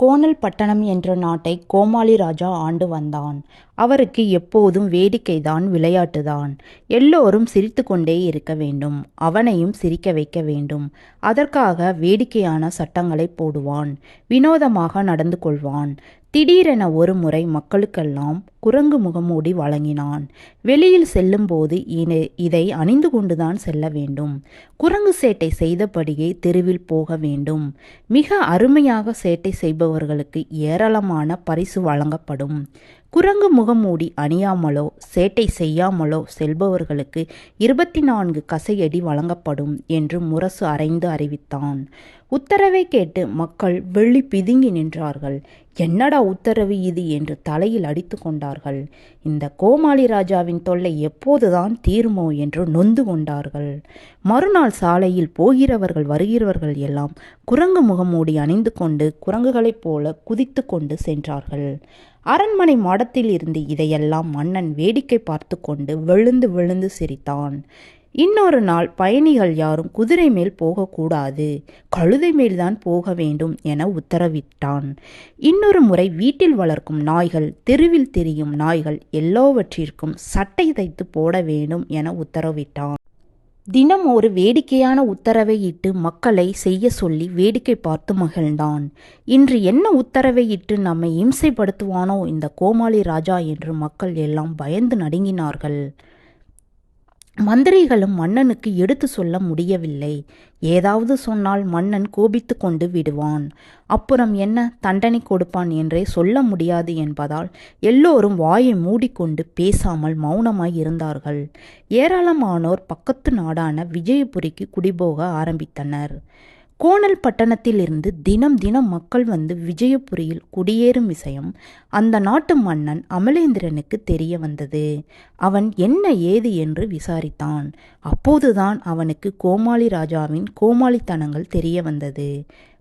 கோணல் பட்டணம் என்ற நாட்டை கோமாளி ராஜா ஆண்டு வந்தான். அவருக்கு எப்போதும் வேடிக்கைதான் விளையாட்டுதான். எல்லோரும் சிரித்து கொண்டே இருக்க வேண்டும். அவனையும் சிரிக்க வைக்க வேண்டும். அதற்காக வேடிக்கையான சட்டங்களை போடுவான். வினோதமாக நடந்து கொள்வான். திடீரென ஒரு முறை மக்களுக்கெல்லாம் குரங்கு முகமூடி வழங்கினான். வெளியில் செல்லும்போது இதை அணிந்து கொண்டுதான் செல்ல வேண்டும். குரங்கு சேட்டை செய்தபடியே தெருவில் போக வேண்டும். மிக அருமையாக சேட்டை செய்பவர்களுக்கு ஏராளமான பரிசு வழங்கப்படும். குரங்கு முகமூடி அணியாமலோ சேட்டை செய்யாமலோ செல்பவர்களுக்கு இருபத்தி நான்கு கசையடி வழங்கப்படும் என்று முரசு அறைந்து அறிவித்தான். உத்தரவை கேட்டு மக்கள் வெள்ளி பிதுங்கி நின்றார்கள். என்னடா உத்தரவு இது என்று தலையில் அடித்து கொண்டார்கள். இந்த கோமாளி ராஜாவின் தொல்லை எப்போதுதான் தீருமோ என்று நொந்து கொண்டார்கள். மறுநாள் சாலையில் போகிறவர்கள் வருகிறவர்கள் எல்லாம் குரங்கு முகமூடி அணிந்து கொண்டு குரங்குகளைப் போல குதித்து கொண்டு சென்றார்கள். அரண்மனை மாடத்தில் இருந்து இதையெல்லாம் மன்னன் வேடிக்கை பார்த்து கொண்டு விழுந்து விழுந்து சிரித்தான். இன்னொரு நாள் பயணிகள் யாரும் குதிரை மேல் போகக்கூடாது கழுதை மேல்தான் போக வேண்டும் என உத்தரவிட்டான். இன்னொரு முறை வீட்டில் வளர்க்கும் நாய்கள் தெருவில் தெரியும் நாய்கள் எல்லாவற்றிற்கும் சட்டை தைத்து போட வேண்டும் என உத்தரவிட்டான். தினம் ஒரு வேடிக்கையான உத்தரவை இட்டு மக்களை செய்ய சொல்லி வேடிக்கை பார்த்து மகிழ்ந்தான். இன்று என்ன உத்தரவை இட்டு நம்மை இம்சைப்படுத்துவானோ இந்த கோமாளி ராஜா என்று மக்கள் எல்லாம் பயந்து நடுங்கினார்கள். மந்திரிகளும் மன்னனுக்கு எடுத்து சொல்ல முடியவில்லை. ஏதாவது சொன்னால் மன்னன் கோபித்து கொண்டு விடுவான். அப்புறம் என்ன? தண்டனை கொடுப்பான் என்றே சொல்ல முடியாது என்பதால் எல்லோரும் வாயை மூடிக்கொண்டு பேசாமல் மௌனமாய் இருந்தார்கள். ஏராளமானோர் பக்கத்து நாடான விஜயபுரிக்கு குடிபோக ஆரம்பித்தனர். கோணல் பட்டணத்திலிருந்து தினம் தினம் மக்கள் வந்து விஜயபுரியில் குடியேறும் விஷயம் அந்த நாட்டு மன்னன் அமலேந்திரனுக்கு தெரிய வந்தது. அவன் என்ன ஏது என்று விசாரித்தான். அப்போதுதான் அவனுக்கு கோமாளி ராஜாவின் கோமாளித்தனங்கள் தெரிய வந்தது.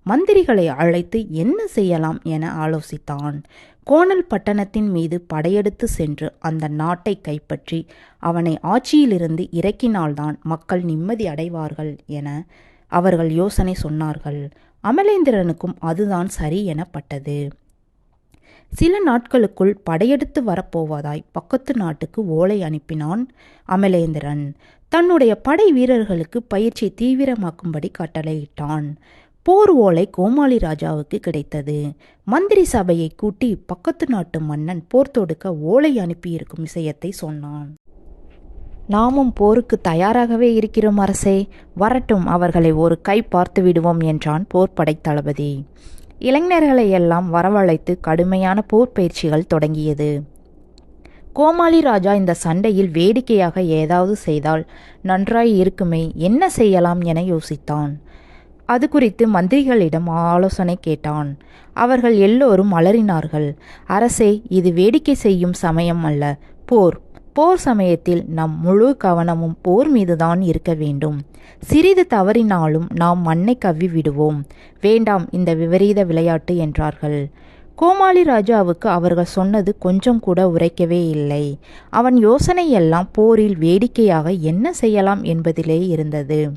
மந்திரிகளை அழைத்து என்ன செய்யலாம் என ஆலோசித்தான். கோணல் பட்டணத்தின் மீது படையெடுத்து சென்று அந்த நாட்டை கைப்பற்றி அவனை ஆட்சியிலிருந்து இறக்கினால்தான் மக்கள் நிம்மதி அடைவார்கள் என அவர்கள் யோசனை சொன்னார்கள். அமலேந்திரனுக்கும் அதுதான் சரி எனப்பட்டது. சில நாட்களுக்குள் படையெடுத்து வரப்போவதாய் பக்கத்து நாட்டுக்கு ஓலை அனுப்பினான் அமலேந்திரன். தன்னுடைய படை வீரர்களுக்கு பயிற்சி தீவிரமாக்கும்படி கட்டளையிட்டான். போர் ஓலை கோமாளி ராஜாவுக்கு கிடைத்தது. மந்திரி சபையை கூட்டி பக்கத்து நாட்டு மன்னன் போர் தொடுக்க ஓலை அனுப்பியிருக்கும் விஷயத்தை சொன்னான். நாமும் போருக்கு தயாராகவே இருக்கிறோம் அரசே. வரட்டும் அவர்களை ஒரு கை பார்த்து விடுவோம் என்றான் போர்ப்படை தளபதி. இளைஞர்களை எல்லாம் வரவழைத்து கடுமையான போர் பயிற்சிகள் தொடங்கியது. கோமாளி ராஜா இந்த சண்டையில் வேடிக்கையாக ஏதாவது செய்தால் நன்றாய் இருக்குமே என்ன செய்யலாம் என யோசித்தான். அது குறித்து மந்திரிகளிடம் ஆலோசனை கேட்டான். அவர்கள் எல்லோரும் அலறினார்கள். அரசே இது வேடிக்கை செய்யும் சமயம் அல்ல. போர் போர் சமயத்தில் நம் முழு கவனமும் போர் மீதுதான் இருக்க வேண்டும். சிறிது தவறினாலும் நாம் மண்ணை கவ்வி விடுவோம். வேண்டாம் இந்த விபரீத விளையாட்டு என்றார்கள். கோமாளி ராஜாவுக்கு அவர்கள் சொன்னது கொஞ்சம் கூட உரைக்கவே இல்லை. அவன் யோசனையெல்லாம் போரில் வேடிக்கையாக என்ன செய்யலாம் என்பதிலே இருந்தது.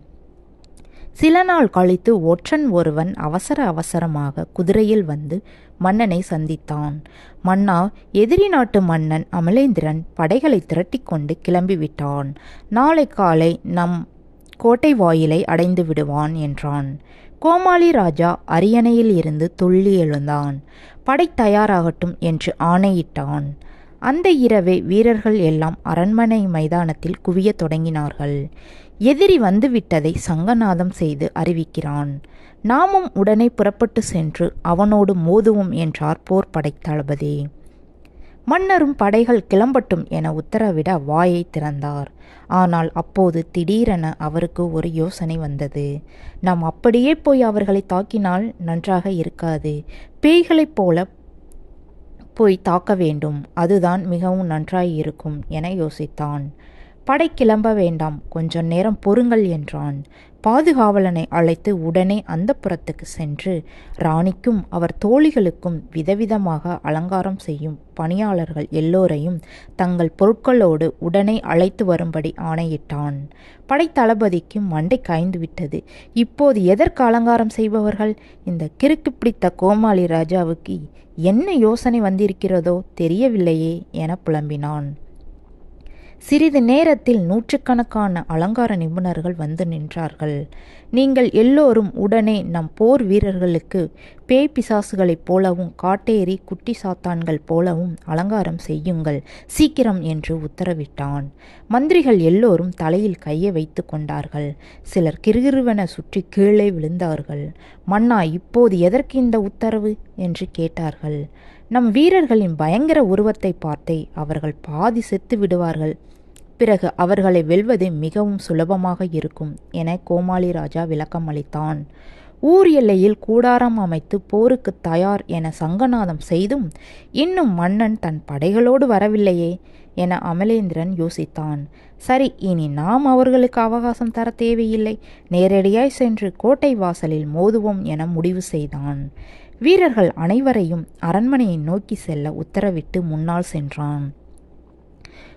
சில நாள் கழித்து ஒற்றன் ஒருவன் அவசர அவசரமாக குதிரையில் வந்து மன்னனை சந்தித்தான். மன்னா எதிரி நாட்டு மன்னன் அமலேந்திரன் படைகளை திரட்டிக்கொண்டு கிளம்பிவிட்டான். நாளை காலை நம் கோட்டை வாயிலை அடைந்து விடுவான் என்றான். கோமாளி ராஜா அரியணையில் இருந்து துள்ளி எழுந்தான். படை தயாராகட்டும் என்று ஆணையிட்டான். அந்த இரவே வீரர்கள் எல்லாம் அரண்மனை மைதானத்தில் குவியத் தொடங்கினார்கள். எதிரி வந்துவிட்டதை சங்கநாதம் செய்து அறிவிக்கிறான். நாமும் உடனே புறப்பட்டு சென்று அவனோடு மோதுவோம் என்றார் போர்ப்படை தளபதி. மன்னரும் படைகள் கிளம்பட்டும் என உத்தரவிட வாயை திறந்தார். ஆனால் அப்போது திடீரென அவருக்கு ஒரு யோசனை வந்தது. நாம் அப்படியே போய் அவர்களை தாக்கினால் நன்றாக இருக்காது. பேய்களைப் போல போய் தாக்க வேண்டும். அதுதான் மிகவும் நன்றாய் இருக்கும் என யோசித்தான். படை கிளம்ப வேண்டாம். கொஞ்ச நேரம் பொறுங்கள் என்றான். பாதுகாவலனை அழைத்து உடனே அந்த புறத்துக்கு சென்று ராணிக்கும் அவர் தோழிகளுக்கும் விதவிதமாக அலங்காரம் செய்யும் பணியாளர்கள் எல்லோரையும் தங்கள் பொருட்களோடு உடனே அழைத்து வரும்படி ஆணையிட்டான். படைத்தளபதிக்கு மண்டை காய்ந்து விட்டது. இப்போது எதற்கு அலங்காரம் செய்பவர்கள்? இந்த கிறுக்கு பிடித்த கோமாளி ராஜாவுக்கு என்ன யோசனை வந்திருக்கிறதோ தெரியவில்லையே என புலம்பினான். சிறிது நேரத்தில் நூற்றுக்கணக்கான அலங்கார நிபுணர்கள் வந்து நின்றார்கள். நீங்கள் எல்லோரும் உடனே நம் போர் வீரர்களுக்கு பேய் பிசாசுகளைப் போலவும் காட்டேரி குட்டி சாத்தான்கள் போலவும் அலங்காரம் செய்யுங்கள் சீக்கிரம் என்று உத்தரவிட்டான். மந்திரிகள் எல்லோரும் தலையில் கையை வைத்து கொண்டார்கள். சிலர் கிருகிருவென சுற்றி கீழே விழுந்தார்கள். மன்னா இப்போது எதற்கு இந்த உத்தரவு? என்று கேட்டார்கள். நம் வீரர்களின் பயங்கர உருவத்தை பார்த்தே அவர்கள் பாதி செத்து விடுவார்கள். பிறகு அவர்களை வெல்வது மிகவும் சுலபமாக இருக்கும் என கோமாளி ராஜா விளக்கம் அளித்தான். ஊர் எல்லையில் கூடாரம் அமைத்து போருக்கு தயார் என சங்கநாதம் செய்தும் இன்னும் மன்னன் தன் படைகளோடு வரவில்லையே என அமலேந்திரன் யோசித்தான். சரி இனி நாம் அவர்களுக்கு அவகாசம் தர தேவையில்லை. நேரடியாய் சென்று கோட்டை வாசலில் மோதுவோம் என முடிவு செய்தான். வீரர்கள் அனைவரையும் அரண்மனையை நோக்கி செல்ல உத்தரவிட்டு முன்னால் சென்றான்.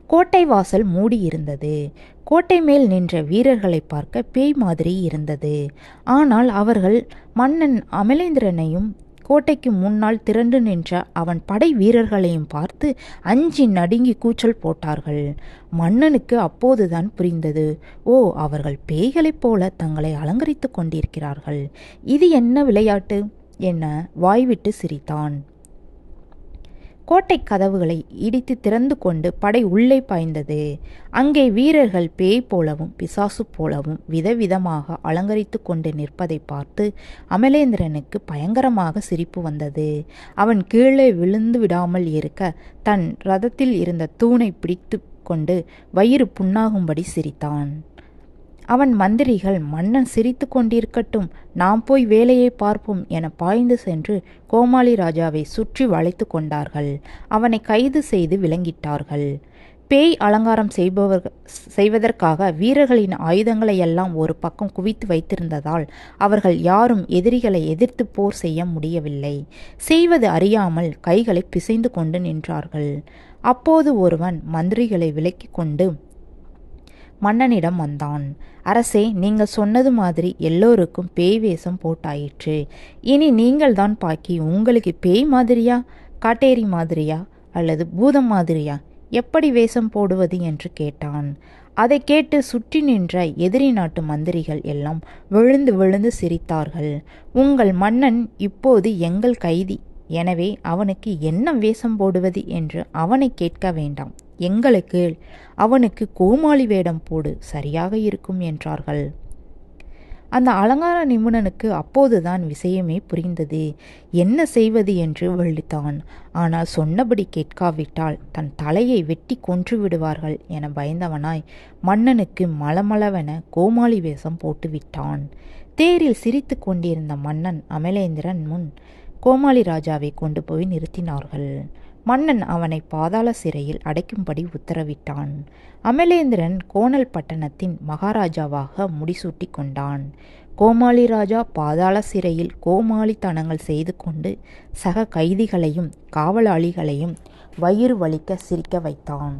கோட்டை வாசல் மூடியிருந்தது. கோட்டை மேல் நின்ற வீரர்களை பார்க்க பேய் மாதிரி இருந்தது. ஆனால் அவர்கள் மன்னன் அமலேந்திரனையும் கோட்டைக்கு முன்னால் திரண்டு நின்ற அவன் படை வீரர்களையும் பார்த்து அஞ்சி நடுங்கி கூச்சல் போட்டார்கள். மன்னனுக்கு அப்போதுதான் புரிந்தது. ஓ அவர்கள் பேய்களைப் போல தங்களை அலங்கரித்து கொண்டிருக்கிறார்கள். இது என்ன விளையாட்டு? என வாய்விட்டு சிரித்தான். கோட்டை கதவுகளை இடித்து திறந்து கொண்டு படை உள்ளே பாய்ந்தது. அங்கே வீரர்கள் பேய் போலவும் பிசாசு போலவும் விதவிதமாக அலங்கரித்து கொண்டு நிற்பதை பார்த்து அமலேந்திரனுக்கு பயங்கரமாக சிரிப்பு வந்தது. அவன் கீழே விழுந்து விடாமல் இருக்க தன் ரதத்தில் இருந்த தூணை பிடித்து கொண்டு வயிறு புண்ணாகும்படி சிரித்தான். அவன் மந்திரிகள் மன்னன் சிரித்து கொண்டிருக்கட்டும் நாம் போய் வேலையை பார்ப்போம் என பாய்ந்து சென்று கோமாளி ராஜாவை சுற்றி வளைத்து கொண்டார்கள். அவனை கைது செய்து விளங்கிட்டார்கள். பேய் அலங்காரம் செய்பவர் செய்வதற்காக வீரர்களின் ஆயுதங்களை எல்லாம் ஒரு பக்கம் குவித்து வைத்திருந்ததால் அவர்கள் யாரும் எதிரிகளை எதிர்த்து போர் செய்ய முடியவில்லை. செய்வது அறியாமல் கைகளை பிசைந்து கொண்டு நின்றார்கள். அப்போது ஒருவன் மந்திரிகளை விலக்கி கொண்டு மன்னனிடம் வந்தான். அரசே நீங்கள் சொன்னது மாதிரி எல்லோருக்கும் பேய் வேஷம் போட்டாயிற்று. இனி நீங்கள் தான் பாக்கி உங்களுக்கு பேய் மாதிரியா காட்டேரி மாதிரியா அல்லது பூதம் மாதிரியா? எப்படி வேஷம் போடுவது? என்று கேட்டான். அதை கேட்டு சுற்றி நின்ற எதிரி நாட்டு மந்திரிகள் எல்லாம் விழுந்து விழுந்து சிரித்தார்கள். உங்கள் மன்னன் இப்போது எங்கள் கைதி. எனவே அவனுக்கு என்ன வேஷம் போடுவது? என்று அவனை கேட்க வேண்டாம். எங்களுக்கு அவனுக்கு கோமாளி வேடம் போடு சரியாக இருக்கும் என்றார்கள். அந்த அலங்கார நிபுணனுக்கு அப்போதுதான் விஷயமே புரிந்தது. என்ன செய்வது என்று வள்ளித்தான். ஆனால் சொன்னபடி கேட்காவிட்டால் தன் தலையை வெட்டி கொன்று விடுவார்கள் என பயந்தவனாய் மன்னனுக்கு மலமளவென கோமாளி வேஷம் போட்டுவிட்டான் தேரில் சிரித்து கொண்டிருந்த மன்னன் அமலேந்திரன் முன் கோமாளி ராஜாவை கொண்டு போய் நிறுத்தினார்கள். மன்னன் அவனை பாதாள சிறையில் அடைக்கும்படி உத்தரவிட்டான். அமலேந்திரன் கோணல் பட்டணத்தின் மகாராஜாவாக முடிசூட்டி கொண்டான். கோமாளி ராஜா பாதாள சிறையில் கோமாளித்தனங்கள் செய்து கொண்டு சக கைதிகளையும் காவலாளிகளையும் வயிறு வலிக்க சிரிக்க வைத்தான்.